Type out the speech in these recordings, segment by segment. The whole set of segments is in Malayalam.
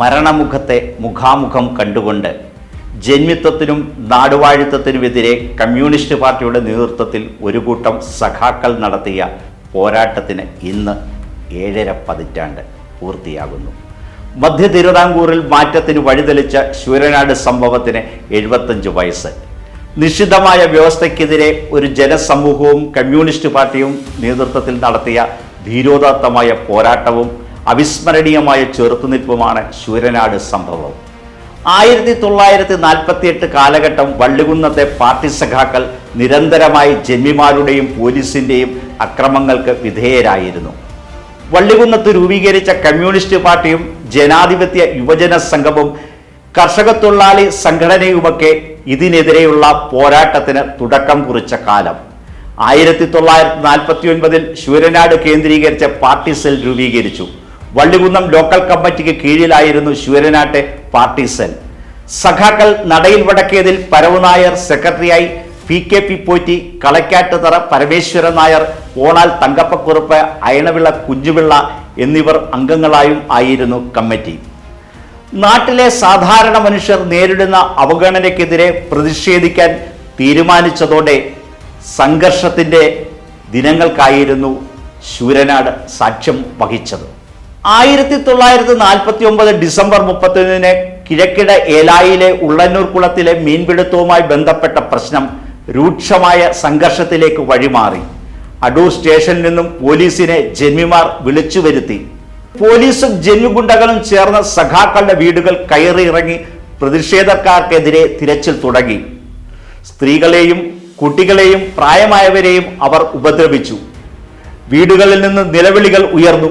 മരണമുഖത്തെ മുഖാമുഖം കണ്ടുകൊണ്ട് ജന്മിത്വത്തിനും നാടുവാഴിത്വത്തിനുമെതിരെ കമ്മ്യൂണിസ്റ്റ് പാർട്ടിയുടെ നേതൃത്വത്തിൽ ഒരു കൂട്ടം സഖാക്കൾ നടത്തിയ പോരാട്ടത്തിന് ഇന്ന് ഏഴര പതിറ്റാണ്ട് പൂർത്തിയാകുന്നു. മധ്യ തിരുവിതാംകൂറിൽ മാറ്റത്തിന് വഴിതെളിച്ച ശൂരനാട് സംഭവത്തിന് എഴുപത്തഞ്ച് വയസ്സ്. നിഷിദ്ധമായ വ്യവസ്ഥയ്ക്കെതിരെ ഒരു ജനസമൂഹവും കമ്മ്യൂണിസ്റ്റ് പാർട്ടിയും നേതൃത്വത്തിൽ നടത്തിയ ധീരോദാത്തമായ പോരാട്ടവും അവിസ്മരണീയമായ ചെറുത്തുനിൽപ്പുമാണ് ശൂരനാട് സംഭവം. ആയിരത്തി തൊള്ളായിരത്തി നാൽപ്പത്തി എട്ട് കാലഘട്ടം വള്ളികുന്നത്തെ പാർട്ടി സഖാക്കൾ നിരന്തരമായി ജന്മിമാരുടെയും പോലീസിന്റെയും അക്രമങ്ങൾക്ക് വിധേയരായിരുന്നു. വള്ളികുന്നത്ത് രൂപീകരിച്ച കമ്മ്യൂണിസ്റ്റ് പാർട്ടിയും ജനാധിപത്യ യുവജന സംഘവും കർഷക തൊഴിലാളി സംഘടനയുമൊക്കെ ഇതിനെതിരെയുള്ള പോരാട്ടത്തിന് തുടക്കം കുറിച്ച കാലം. ആയിരത്തി തൊള്ളായിരത്തി നാൽപ്പത്തി ഒൻപതിൽ ശൂരനാട് കേന്ദ്രീകരിച്ച പാർട്ടി സെൽ രൂപീകരിച്ചു. വള്ളികുന്നം ലോക്കൽ കമ്മിറ്റിക്ക് കീഴിലായിരുന്നു ശൂരനാട്ടെ പാർട്ടി സെൽ സഖാക്കൾ നടയിൽ വടക്കേതിൽ പരവനായർ സെക്രട്ടറിയായി P K P Potti Kalakkattuthara Parameswaran Nair Onal Thankappakkurup Ayanavila Kunjupilla എന്നിവർ അംഗങ്ങളായും ആയിരുന്നു കമ്മിറ്റി നാട്ടിലെ സാധാരണ മനുഷ്യർ നേരിടുന്ന അവഗണനയ്ക്കെതിരെ പ്രതിഷേധിക്കാൻ തീരുമാനിച്ചതോടെ സംഘർഷത്തിന്റെ ദിനങ്ങൾക്കായിരുന്നു ശൂരനാട് സാക്ഷ്യം വഹിച്ചത്. ആയിരത്തി തൊള്ളായിരത്തി നാൽപ്പത്തി ഒമ്പത് ഡിസംബർ മുപ്പത്തൊന്നിന് കിഴക്കിട ഏലായിലെ ഉള്ളന്നൂർ കുളത്തിലെ മീൻപിടുത്തവുമായി ബന്ധപ്പെട്ട പ്രശ്നം രൂക്ഷമായ സംഘർഷത്തിലേക്ക് വഴിമാറി. അടൂർ സ്റ്റേഷനിൽ നിന്നും പോലീസിനെ ജന്മിമാർ വിളിച്ചു വരുത്തി. പോലീസും ജന്മിഗുണ്ടകളും ചേർന്ന് സഖാക്കളുടെ വീടുകൾ കയറി ഇറങ്ങി പ്രതിഷേധക്കാർക്കെതിരെ തിരച്ചിൽ തുടങ്ങി. സ്ത്രീകളെയും കുട്ടികളെയും പ്രായമായവരെയും അവർ ഉപദ്രവിച്ചു. വീടുകളിൽ നിന്ന് നിലവിളികൾ ഉയർന്നു.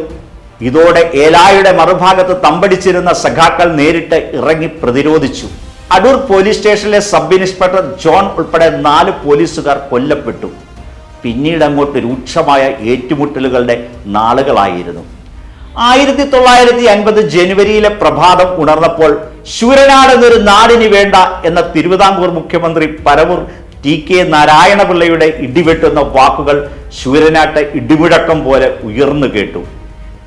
ഇതോടെ ഏലായുടെ മറുഭാഗത്ത് തമ്പടിച്ചിരുന്ന സഖാക്കൾ നേരിട്ട് ഇറങ്ങി പ്രതിരോധിച്ചു. അടൂർ പോലീസ് സ്റ്റേഷനിലെ സബ് ഇൻസ്പെക്ടർ ജോൺ ഉൾപ്പെടെ നാല് പോലീസുകാർ കൊല്ലപ്പെട്ടു. പിന്നീട് അങ്ങോട്ട് രൂക്ഷമായ ഏറ്റുമുട്ടലുകളുടെ നാളുകളായിരുന്നു. ആയിരത്തി തൊള്ളായിരത്തി അൻപത് ജനുവരിയിലെ പ്രഭാതം ഉണർന്നപ്പോൾ ശൂരനാട് എന്നൊരു നാടിന് വേണ്ട എന്ന തിരുവിതാംകൂർ മുഖ്യമന്ത്രി പരവൂർ ടി കെ നാരായണപിള്ളയുടെ ഇടിവെട്ടുന്ന വാക്കുകൾ ശൂരനാട്ടെ ഇടിമുഴക്കം പോലെ ഉയർന്നു കേട്ടു.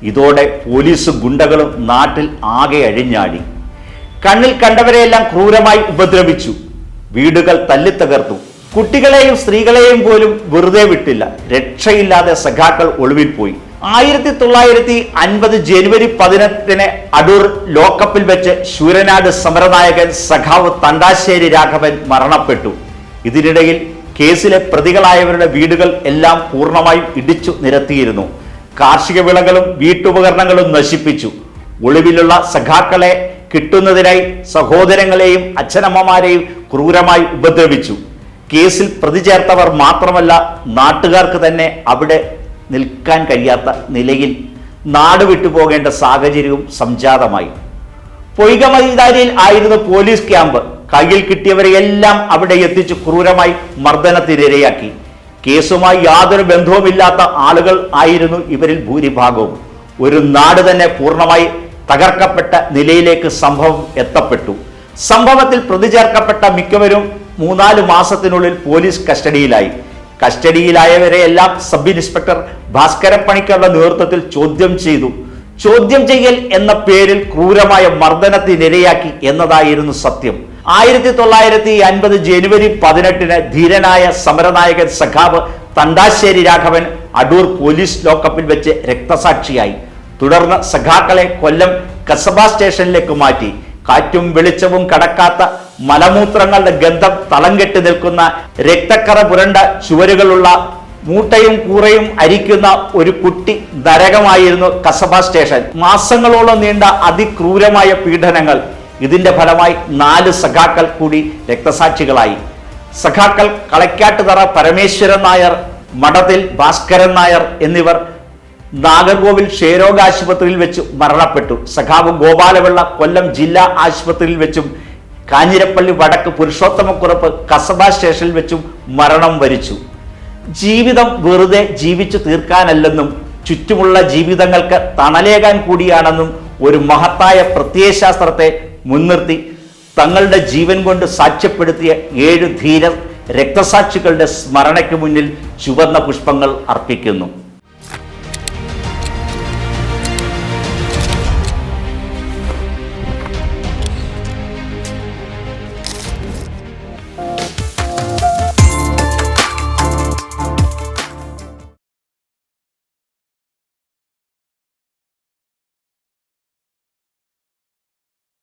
ഇതോടെ പോലീസും ഗുണ്ടകളും നാട്ടിൽ ആകെ അഴിഞ്ഞാടി. കണ്ണിൽ കണ്ടവരെയെല്ലാം ക്രൂരമായി ഉപദ്രവിച്ചു. വീടുകൾ തല്ലിത്തകർത്തു കുട്ടികളെയും സ്ത്രീകളെയും പോലും വെറുതെ വിട്ടില്ല. രക്ഷയില്ലാതെ സഖാക്കൾ ഒളിവിൽ പോയി ആയിരത്തി തൊള്ളായിരത്തി അൻപത് ജനുവരി പതിനെട്ടിന് അടൂർ ലോക്കപ്പിൽ വെച്ച് ശൂരനാട് സമരനായകൻ സഖാവ് തണ്ടാശ്ശേരി രാഘവൻ മരണപ്പെട്ടു. ഇതിനിടയിൽ കേസിലെ പ്രതികളായവരുടെ വീടുകൾ എല്ലാം പൂർണമായും ഇടിച്ചു നിരത്തിയിരുന്നു. കാർഷിക വിളകളും വീട്ടുപകരണങ്ങളും നശിപ്പിച്ചു. ഒളിവിലുള്ള സഖാക്കളെ കിട്ടുന്നതിനായി സഹോദരങ്ങളെയും അച്ഛനമ്മമാരെയും ക്രൂരമായി ഉപദ്രവിച്ചു. കേസിൽ പ്രതി ചേർത്തവർ മാത്രമല്ല നാട്ടുകാർക്ക് തന്നെ അവിടെ നിൽക്കാൻ കഴിയാത്ത നിലയിൽ നാട് വിട്ടുപോകേണ്ട സാഹചര്യവും സംജാതമായി. പൊയ്ക മൈതാനിയിൽ ആയിരുന്നു പോലീസ് ക്യാമ്പ്. കയ്യിൽ കിട്ടിയവരെയെല്ലാം അവിടെ എത്തിച്ച് ക്രൂരമായി മർദ്ദനത്തിനിരയാക്കി. കേസുമായി യാതൊരു ബന്ധവുമില്ലാത്ത ആളുകൾ ആയിരുന്നു ഇവരിൽ ഭൂരിഭാഗവും. ഒരു നാട് തന്നെ പൂർണമായി തകർക്കപ്പെട്ട നിലയിലേക്ക് സംഭവം എത്തപ്പെട്ടു. സംഭവത്തിൽ പ്രതി ചേർക്കപ്പെട്ട മിക്കവരും മൂന്നാൽ മാസത്തിനുള്ളിൽ പോലീസ് കസ്റ്റഡിയിലായി. കസ്റ്റഡിയിലായവരെ എല്ലാം സബ് ഇൻസ്പെക്ടർ ഭാസ്കരപ്പണിക്കരുടെ നേതൃത്വത്തിൽ ചോദ്യം ചെയ്തു. ചോദ്യം ചെയ്യൽ എന്ന പേരിൽ ക്രൂരമായ മർദ്ദനത്തിനിരയാക്കി എന്നതായിരുന്നു സത്യം. ആയിരത്തി തൊള്ളായിരത്തി അൻപത് ജനുവരി പതിനെട്ടിന് ധീരനായ സമരനായകൻ സഖാവ് തണ്ടാശ്ശേരി രാഘവൻ അടൂർ പോലീസ് ലോക്കപ്പിൽ വെച്ച് രക്തസാക്ഷിയായി. തുടർന്ന് സഖാക്കളെ കൊല്ലം കസബ സ്റ്റേഷനിലേക്ക് മാറ്റി. കാറ്റും വെളിച്ചവും കടക്കാത്ത മലമൂത്രങ്ങളുടെ ഗന്ധം തളം കെട്ടി നിൽക്കുന്ന രക്തക്കറ പുരണ്ട ചുവരുകളുള്ള മൂട്ടയും കൂറയും അരിക്കുന്ന ഒരു കുട്ടി നരകമായിരുന്നു കസബ സ്റ്റേഷൻ. മാസങ്ങളോളം നീണ്ട അതിക്രൂരമായ പീഡനങ്ങൾ ഇതിന്റെ ഫലമായി നാല് സഖാക്കൾ കൂടി രക്തസാക്ഷികളായി. സഖാക്കൾ കളക്കാട്ടുതറ പരമേശ്വരൻ നായർ മഠത്തിൽ ഭാസ്കരൻ നായർ എന്നിവർ നാഗർകോവിൽ ക്ഷയരോഗ ആശുപത്രിയിൽ വെച്ച് മരണപ്പെട്ടു. സഖാവ് ഗോപാലപിള്ള കൊല്ലം ജില്ലാ ആശുപത്രിയിൽ വെച്ചും കാഞ്ഞിരപ്പള്ളി വടക്ക് പുരുഷോത്തമക്കുറപ്പ് കസബ സ്റ്റേഷനിൽ വെച്ചും മരണം വരിച്ചു. ജീവിതം വെറുതെ ജീവിച്ചു തീർക്കാനല്ലെന്നും ചുറ്റുമുള്ള ജീവിതങ്ങൾക്ക് തണലേകാൻ കൂടിയാണെന്നും ഒരു മഹത്തായ പ്രത്യയശാസ്ത്രത്തെ മുൻനിർത്തി തങ്ങളുടെ ജീവൻ കൊണ്ട് സാക്ഷ്യപ്പെടുത്തിയ ഏഴ് ധീര രക്തസാക്ഷികളുടെ സ്മരണയ്ക്ക് മുന്നിൽ ചുവന്ന പുഷ്പങ്ങൾ അർപ്പിക്കുന്നു.